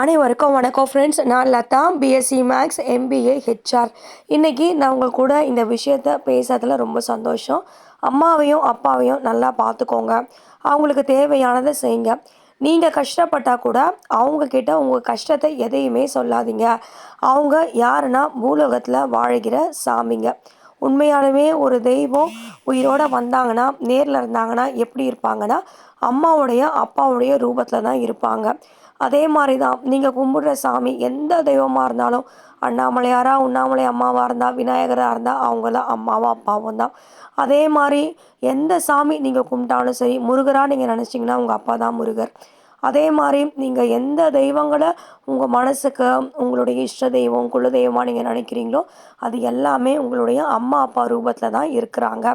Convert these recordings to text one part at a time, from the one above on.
அனைவருக்கும் வணக்கம் ஃப்ரெண்ட்ஸ் நான் Latha BSc maths MBA HR இன்றைக்கி நான் உங்கள் கூட இந்த விஷயத்த பேசுறதுல ரொம்ப சந்தோஷம். அம்மாவையும் அப்பாவையும் நல்லா பார்த்துக்கோங்க. அவங்களுக்கு தேவையானதை செய்யுங்க. நீங்கள் கஷ்டப்பட்டால் கூட அவங்கக்கிட்ட உங்கள் கஷ்டத்தை எதையுமே சொல்லாதீங்க. அவங்க யாருன்னா பூலோகத்தில் வாழ்கிற சாமிங்க. உண்மையாலுமே ஒரு தெய்வம் உயிரோடு வந்தாங்கன்னா நேரில் இருந்தாங்கன்னா எப்படி இருப்பாங்கன்னா அம்மாவுடைய அப்பாவுடைய ரூபத்தில் தான் இருப்பாங்க. அதே மாதிரி தான் நீங்கள் கும்பிடுற சாமி எந்த தெய்வமாக இருந்தாலும் அண்ணாமலையாராக உண்ணாமலை அம்மாவாக இருந்தால் விநாயகராக இருந்தால் அவங்களாம் அம்மாவும் அப்பாவும் தான். அதே மாதிரி எந்த சாமி நீங்கள் கும்பிட்டாலும் சரி முருகராக நீங்கள் நினச்சிங்கன்னா உங்கள் அப்பா தான் முருகர். அதே மாதிரி நீங்கள் எந்த தெய்வங்களை உங்கள் மனசுக்கு உங்களுடைய இஷ்ட தெய்வம் குல தெய்வமாக நீங்கள் நினைக்கிறீங்களோ அது எல்லாமே உங்களுடைய அம்மா அப்பா ரூபத்தில் தான் இருக்கிறாங்க.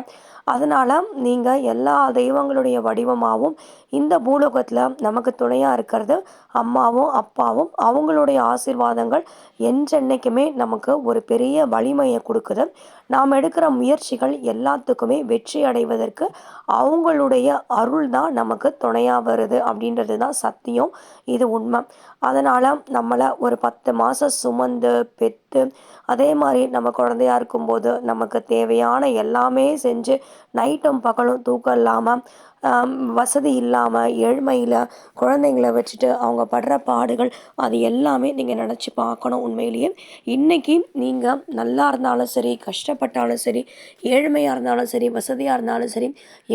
அதனால் நீங்கள் எல்லா தெய்வங்களுடைய வடிவமாகவும் இந்த பூலோகத்தில் நமக்கு துணையாக இருக்கிறது அம்மாவும் அப்பாவும் அவங்களுடைய ஆசீர்வாதங்கள் என்றென்னைக்குமே நமக்கு ஒரு பெரிய வலிமையை கொடுக்குது. நாம் எடுக்கிற முயற்சிகள் எல்லாத்துக்குமே வெற்றி அடைவதற்கு அவங்களுடைய அருள் தான் நமக்கு துணையாக வருது அப்படின்றது தான் சத்தியம். இது உண்மை. அதனால் நம்மளை ஒரு பத்து மாதம் சுமந்து பெற்று அதே மாதிரி நம்ம குழந்தையா இருக்கும்போது நமக்கு தேவையான எல்லாமே செஞ்சு நைட்டும் பகலும் தூக்கம் இல்லாமல் வசதி இல்லாமல் ஏழ்மையில் குழந்தைங்கள வச்சுட்டு அவங்க படுற பாடுகள் அது எல்லாமே நீங்கள் நினச்சி பார்க்கணும் உண்மையிலேயே. இன்றைக்கி நீங்கள் நல்லா இருந்தாலும் சரி கஷ்டப்பட்டாலும் சரி ஏழ்மையாக இருந்தாலும் சரி வசதியாக இருந்தாலும் சரி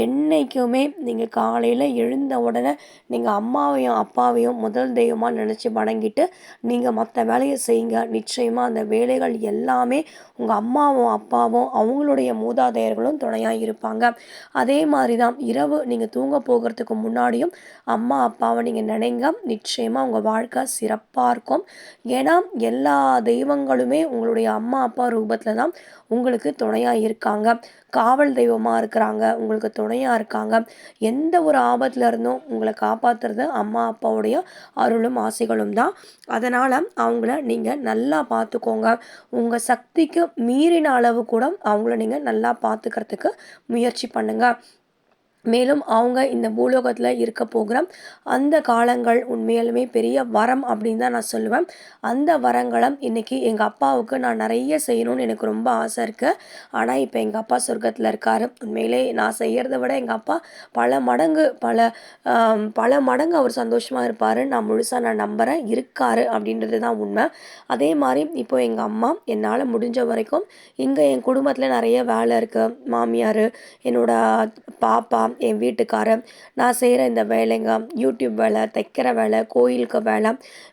என்றைக்குமே நீங்கள் காலையில் எழுந்த உடனே நீங்கள் அம்மாவையும் அப்பாவையும் முதல் தெய்வமாக நினச்சி வணங்கிட்டு நீங்கள் மற்ற வேலையை செய்யுங்க. நிச்சயமாக அந்த வேலைகள் எல்லாமே உங்கள் அம்மாவும் அப்பாவும் அவங்களுடைய மூதாதையர்களும் துணையாக இருப்பாங்க. அதே மாதிரி தான் இரவு நீங்கள் தூங்க போகிறதுக்கு முன்னாடியும் அம்மா அப்பாவை நீங்கள் நினைங்க. நிச்சயமாக உங்கள் வாழ்க்கை சிறப்பாக இருக்கும். ஏன்னா எல்லா தெய்வங்களுமே உங்களுடைய அம்மா அப்பா ரூபத்தில் தான் உங்களுக்கு துணையாக இருக்காங்க. காவல் தெய்வமாக இருக்கிறாங்க உங்களுக்கு துணையாக இருக்காங்க. எந்த ஒரு ஆபத்தில் இருந்தும் உங்களை காப்பாற்றுறது அம்மா அப்பாவுடைய அருளும் ஆசைகளும் தான். அதனால் அவங்கள நீங்கள் நல்லா பார்த்துக்கோங்க உங்கள் சக்திக்கு மீறின அளவு கூட அவங்கள நீங்கள் நல்லா பார்த்துக்கிறதுக்கு முயற்சி பண்ணுங்கள் மேலும் அவங்க இந்த பூலோகத்தில் இருக்க போகிற அந்த காலங்கள் உண்மையாலுமே பெரிய வரம் அப்படின்னு தான் நான் சொல்லுவேன். அந்த வரங்களை இன்றைக்கி எங்கள் அப்பாவுக்கு நான் நிறைய செய்யணும்னு எனக்கு ரொம்ப ஆசை இருக்குது ஆனால் இப்போ எங்கள் அப்பா சொர்க்கத்தில் இருக்கார். உண்மையிலே நான் செய்கிறத விட எங்கள் அப்பா பல மடங்கு பல பல மடங்கு அவர் சந்தோஷமாக இருப்பார். நான் முழுசாக நான் நம்புகிறேன் இருக்கார் அப்படின்றது தான் உண்மை. அதே மாதிரி இப்போ எங்கள் அம்மா என்னால் முடிஞ்ச வரைக்கும் இங்கே என் குடும்பத்தில் நிறைய வேலை இருக்குது மாமியார் என்னோட பாப்பா என் வீட்டுக்காரர். நான் செய்கிற இந்த வேலைங்க யூடியூப் வேலை தைக்கிற வேலை கோயிலுக்கு வேலை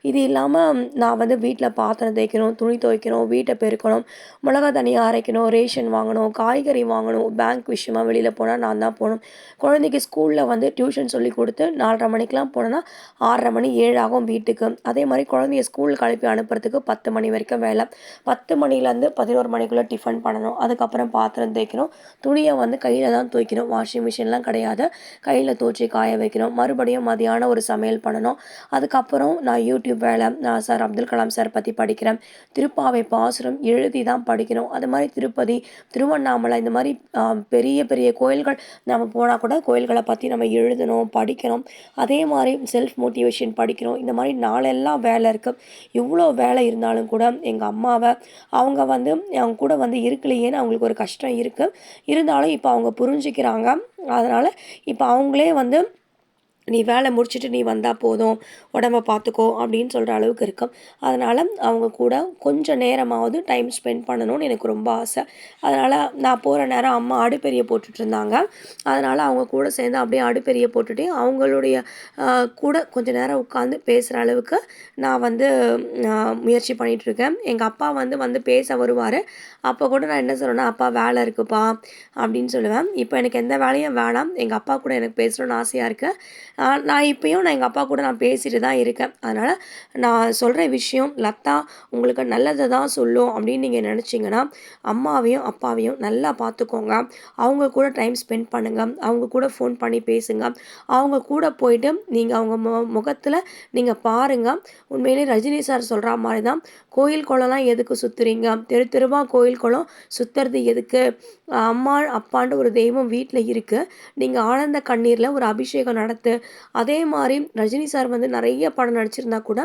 இது இல்லாமல் நான் வந்து வீட்டில் பாத்திரம் தேய்க்கணும் துணி துவைக்கணும் வீட்டை பெருக்கணும் மிளகா தனியாக அரைக்கணும் ரேஷன் வாங்கணும் காய்கறி வாங்கணும் பேங்க் விஷயமா வெளியில் போனால் நான் தான் போகணும். குழந்தைக்கு ஸ்கூலில் வந்து டியூஷன் சொல்லி கொடுத்து நாலரை மணிக்கெலாம் போனேன்னா ஆறரை மணி ஏழாகும் வீட்டுக்கு. அதே மாதிரி குழந்தைய ஸ்கூல் கழிப்பி அனுப்புறதுக்கு பத்து மணி வரைக்கும் வேலை. பத்து மணிலேருந்து பதினோரு மணிக்குள்ளே டிஃபன் பண்ணணும். அதுக்கப்புறம் பாத்திரம் தேய்க்கணும். துணியை வந்து கையில் தான் துவைக்கணும். வாஷிங் மிஷின்லாம் கிடையாது கையில் தூச்சி காய வைக்கணும். மறுபடியும் மதியானம் ஒரு சமையல் பண்ணணும். அதுக்கப்புறம் நான் யூடியூப் வேலை நான் சார் அப்துல் கலாம் சார் பற்றி படிக்கிறேன். திருப்பாவை பாசுரம் எழுதி தான் படிக்கணும். அது மாதிரி திருப்பதி திருவண்ணாமலை இந்த மாதிரி பெரிய பெரிய கோயில்கள் நம்ம போனால் கூட கோயில்களை பற்றி நம்ம எழுதணும் படிக்கணும். அதே மாதிரி செல்ஃப் மோட்டிவேஷன் படிக்கணும். இந்த மாதிரி நாளெல்லாம் வேலை இருக்குது இவ்வளோ வேலை இருந்தாலும் கூட எங்கள் அம்மாவை அவங்க வந்து அவங்க கூட வந்து இருக்கலையேன்னு அவங்களுக்கு ஒரு கஷ்டம் இருக்குது இருந்தாலும் இப்போ அவங்க புரிஞ்சுக்கிறாங்க. அதனால் இப்போ அவங்களே வந்து நீ வேலை முடிச்சுட்டு நீ வந்தால் போதும் உடம்ப பார்த்துக்கோ அப்படின்னு சொல்கிற அளவுக்கு இருக்கும். அதனால் அவங்க கூட கொஞ்சம் நேரமாவது டைம் ஸ்பெண்ட் பண்ணணும்னு எனக்கு ரொம்ப ஆசை. அதனால் நான் போகிற நேரம் அம்மா அடுப்பெரிய போட்டுட்ருந்தாங்க அதனால் அவங்க கூட சேர்ந்து அப்படியே அடுப்பெரிய போட்டுட்டு அவங்களுடைய கூட கொஞ்சம் நேரம் உட்காந்து பேசுகிற அளவுக்கு நான் வந்து முயற்சி பண்ணிகிட்ருக்கேன் எங்கள் அப்பா வந்து வந்து பேச வருவார். அப்போ கூட நான் என்ன சொல்லுவேன்னா அப்பா வேலை இருக்குப்பா அப்படின்னு சொல்லுவேன். இப்போ எனக்கு எந்த வேலையும் வேணாம். எங்கள் அப்பா கூட எனக்கு பேசணும்னு ஆசையாக இருக்குது நான் இப்போயும் நான் எங்கள் அப்பா கூட நான் பேசிட்டு தான் இருக்கேன். அதனால் நான் சொல்கிற விஷயம் லத்தா உங்களுக்கு நல்லதை தான் சொல்லும் அப்படின்னு நீங்கள் நினச்சிங்கன்னா அம்மாவையும் அப்பாவையும் நல்லா பார்த்துக்கோங்க அவங்க கூட டைம் ஸ்பெண்ட் பண்ணுங்கள் அவங்க கூட ஃபோன் பண்ணி பேசுங்க. அவங்க கூட போயிட்டு நீங்கள் அவங்க மு முகத்தில் நீங்கள் பாருங்கள் உண்மையிலே ரஜினி சார் சொல்கிற மாதிரி தான் கோயில் குளம்லாம் எதுக்கு சுற்றுறீங்க தெரு தெருவாக கோயில் குளம் சுற்றுறது எதுக்கு? அம்மா அப்பான்ற ஒரு தெய்வம் வீட்டில் இருக்குது நீங்கள் ஆனந்த கண்ணீரில் ஒரு அபிஷேகம் நடத்து அதே மாதிரி ரஜினி சார் வந்து நிறைய படம் நடிச்சிருந்தா கூட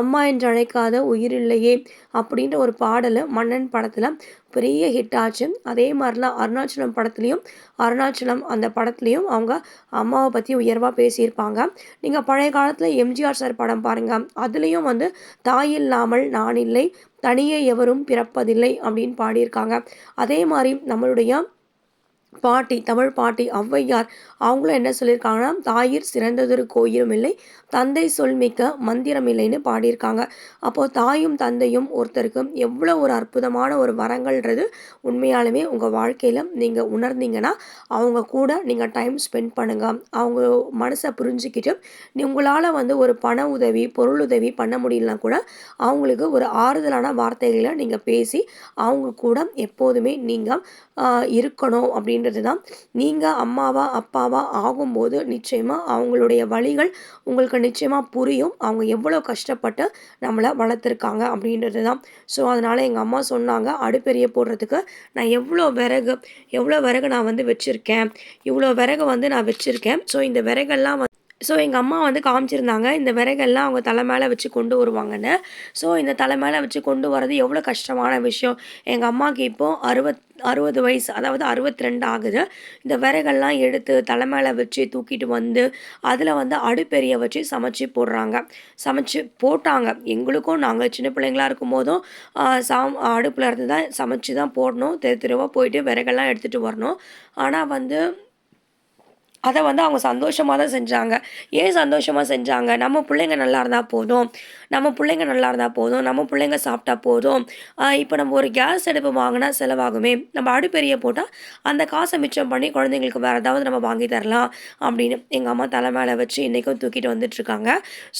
அம்மா என்று அழைக்காத உயிரில்லையே அப்படின்ற ஒரு பாடலை மன்னன் படத்தில் பெரிய ஹிட் ஆச்சு. அதே மாதிரிலாம் அருணாச்சலம் படத்துலேயும் அருணாச்சலம் அந்த படத்துலேயும் அவங்க அம்மாவை பற்றி உயர்வாக பேசியிருப்பாங்க. நீங்கள் பழைய காலத்தில் எம்ஜிஆர் சார் படம் பாருங்கள் அதுலேயும் வந்து தாய் இல்லாமல் நான் இல்லை தனியே எவரும் பிறப்பதில்லை அப்படின்னு பாடியிருக்காங்க. அதே மாதிரி நம்மளுடைய பாட்டி தமிழ் பாட்டி ஔவையார் அவங்களும் என்ன சொல்லியிருக்காங்கன்னா தாயிர் சிறந்ததொரு கோயிலும் இல்லை தந்தை சொல் மிக்க மந்திரம் இல்லைன்னு பாடியிருக்காங்க. அப்போது தாயும் தந்தையும் ஒருத்தருக்கும் எவ்வளோ ஒரு அற்புதமான ஒரு வரங்கள்ன்றது உண்மையாலுமே உங்கள் வாழ்க்கையில் நீங்கள் உணர்ந்தீங்கன்னா அவங்க கூட நீங்கள் டைம் ஸ்பெண்ட் பண்ணுங்கள் அவங்க மனசை புரிஞ்சுக்கிட்டு உங்களால் வந்து ஒரு பண உதவி பொருள் உதவி பண்ண முடியலனா கூட அவங்களுக்கு ஒரு ஆறுதலான வார்த்தைகளை நீங்கள் பேசி அவங்க கூட எப்போதுமே நீங்கள் இருக்கணும் அப்படின்றது தான் நீங்கள் அம்மாவா அப்பாவா ஆகும்போது நிச்சயமாக அவங்களுடைய வழிகள் உங்களுக்கு நிச்சயமாக புரியும். அவங்க எவ்வளோ கஷ்டப்பட்டு நம்மளை வளர்த்துருக்காங்க அப்படின்றது தான் ஸோ அதனால் எங்கள் அம்மா சொன்னாங்க அடுப்பெரிய போடுறதுக்கு நான் எவ்வளோ விறகு எவ்வளோ விறகு நான் வந்து வச்சுருக்கேன் இவ்வளோ விறகு வந்து நான் வச்சுருக்கேன். ஸோ இந்த விறகெல்லாம் வந்து ஸோ எங்கள் அம்மா வந்து காமிச்சிருந்தாங்க இந்த விறகெல்லாம் அவங்க தலை மேலே வச்சு கொண்டு வருவாங்கன்னு. ஸோ இந்த தலை மேலே வச்சு கொண்டு வர்றது எவ்வளோ கஷ்டமான விஷயம். எங்கள் அம்மாவுக்கு இப்போது அறுபத் அறுபது வயசு அதாவது அறுபத்தி ரெண்டு ஆகுது. இந்த விறகெல்லாம் எடுத்து தலை மேலே வச்சு தூக்கிட்டு வந்து அதில் வந்து அடுப்பெரிய வச்சு சமைச்சு போடுறாங்க. சமைச்சு போட்டாங்க. எங்களுக்கும் நாங்கள் சின்ன பிள்ளைங்களாக இருக்கும் போதும் சாம் அடுப்பில் இருந்து தான் சமைச்சு தான் போடணும். தெரு தெருவாக போயிட்டு விறகெல்லாம் எடுத்துகிட்டு வரணும். ஆனால் வந்து அதை வந்து அவங்க சந்தோஷமாக தான் செஞ்சாங்க. ஏன் சந்தோஷமாக செஞ்சாங்க? நம்ம பிள்ளைங்க நல்லா இருந்தால் போதும். நம்ம பிள்ளைங்க நல்லா இருந்தால் போதும். நம்ம பிள்ளைங்க சாப்பிட்டா போதும். இப்போ நம்ம ஒரு கேஸ் அடுப்பு வாங்கினா செலவாகுமே. நம்ம அடுப்பெரிய போட்டால் அந்த காசை மிச்சம் பண்ணி குழந்தைங்களுக்கு வேறு ஏதாவது நம்ம வாங்கி தரலாம் அப்படின்னு எங்கள் அம்மா தலை மேலே வச்சு இன்றைக்கும் தூக்கிட்டு வந்துட்டுருக்காங்க.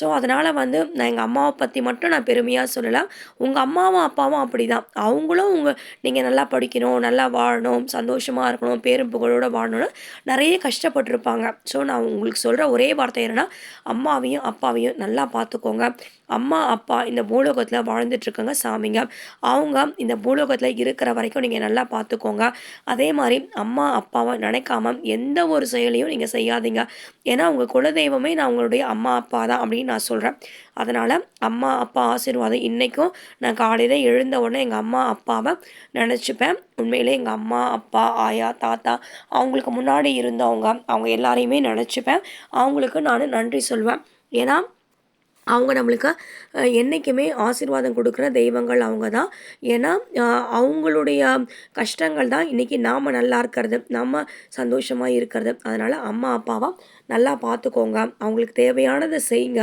ஸோ அதனால் வந்து நான் எங்கள் அம்மாவை பற்றி மட்டும் நான் பெருமையாக சொல்லலாம் உங்கள் அம்மாவும் அப்பாவும் அப்படி தான் அவங்களும் உங்கள் நீங்கள் நல்லா படிக்கணும் நல்லா வாழணும் சந்தோஷமாக இருக்கணும் பேரும் புகழோடு வாழணும்னு நிறைய கஷ்டப்பட்டு போட்டிருப்பாங்க. ஸோ நான் உங்களுக்கு சொல்கிற ஒரே வார்த்தை என்னென்னா அம்மாவையும் அப்பாவையும் நல்லா பார்த்துக்கோங்க. அம்மா அப்பா இந்த பூலோகத்தில் வாழ்ந்துட்டுருக்காங்க சாமிங்க. அவங்க இந்த பூலோகத்தில் இருக்கிற வரைக்கும் நீங்கள் நல்லா பார்த்துக்கோங்க அதே மாதிரி அம்மா அப்பாவை நினைக்காம எந்த ஒரு செயலையும் நீங்கள் செய்யாதீங்க. ஏன்னா உங்கள் குலதெய்வமே நான் உங்களுடைய அம்மா அப்பா தான் அப்படின்னு நான் சொல்கிறேன் அதனால் அம்மா அப்பா ஆசீர்வாதம் இன்றைக்கும் நான் காலையில் எழுந்த உடனே எங்கள் அம்மா அப்பாவை நினச்சிப்பேன். உண்மையிலே எங்கள் அம்மா அப்பா ஆயா தாத்தா அவங்களுக்கு முன்னாடி இருந்தவங்க அவங்க எல்லாரையுமே நினச்சிப்பேன். அவங்களுக்கு நான் நன்றி சொல்வேன். ஏன்னா அவங்க நம்மளுக்கு என்றைக்குமே ஆசீர்வாதம் கொடுக்குற தெய்வங்கள் அவங்க தான். ஏன்னா அவங்களுடைய கஷ்டங்கள் தான் இன்றைக்கி நாம் நல்லா இருக்கிறது நம்ம சந்தோஷமாக இருக்கிறது. அதனால் அம்மா அப்பாவை நல்லா பார்த்துக்கோங்க. அவங்களுக்கு தேவையானதை செய்யுங்க.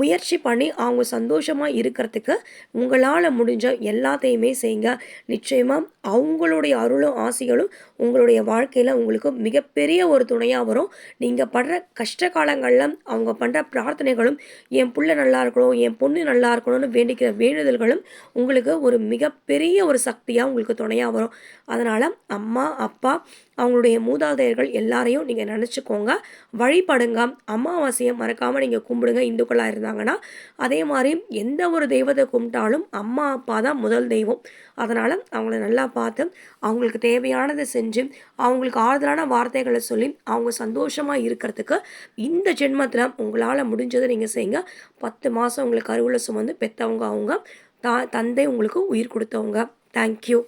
முயற்சி பண்ணி அவங்க சந்தோஷமாக இருக்கிறதுக்கு உங்களால் முடிஞ்ச எல்லாத்தையுமே செய்யுங்க. நிச்சயமாக அவங்களுடைய அருளும் ஆசைகளும் உங்களுடைய வாழ்க்கையில் உங்களுக்கு மிகப்பெரிய ஒரு துணையாக வரும். நீங்கள் படுற கஷ்ட காலங்களில் அவங்க பண்ணுற பிரார்த்தனைகளும் என் பிள்ளை நல்லா இருக்கணும் என் பொண்ணு நல்லா இருக்கணும்னு வேண்டிக்கிற வேண்டுதல்களும் உங்களுக்கு ஒரு மிகப்பெரிய ஒரு சக்தியாக உங்களுக்கு துணையாக வரும். அதனால் அம்மா அப்பா அவங்களுடைய மூதாதையர்கள் எல்லாரையும் நீங்கள் நினச்சிக்கோங்க. வழிபடுங்க. அமாவாசையை மறக்காமல் நீங்கள் கும்பிடுங்க. இந்துக்களாக இருந்தாங்கன்னா அதே மாதிரி எந்த ஒரு தெய்வத்தை கும்பிட்டாலும் அம்மா அப்பா தான் முதல் தெய்வம். அதனால் அவங்கள நல்லா பார்த்து அவங்களுக்கு தேவையானதை செஞ்சு அவங்களுக்கு ஆறுதலான வார்த்தைகளை சொல்லி அவங்க சந்தோஷமாக இருக்கிறதுக்கு இந்த ஜென்மத்தில் உங்களால் முடிஞ்சதை நீங்கள் செய்யுங்க. பத்து மாதம் உங்களுக்கு கருவில் சுமந்து பெற்றவங்க அவங்க. தா தந்தை உங்களுக்கு உயிர் கொடுத்தவங்க. தேங்க்யூ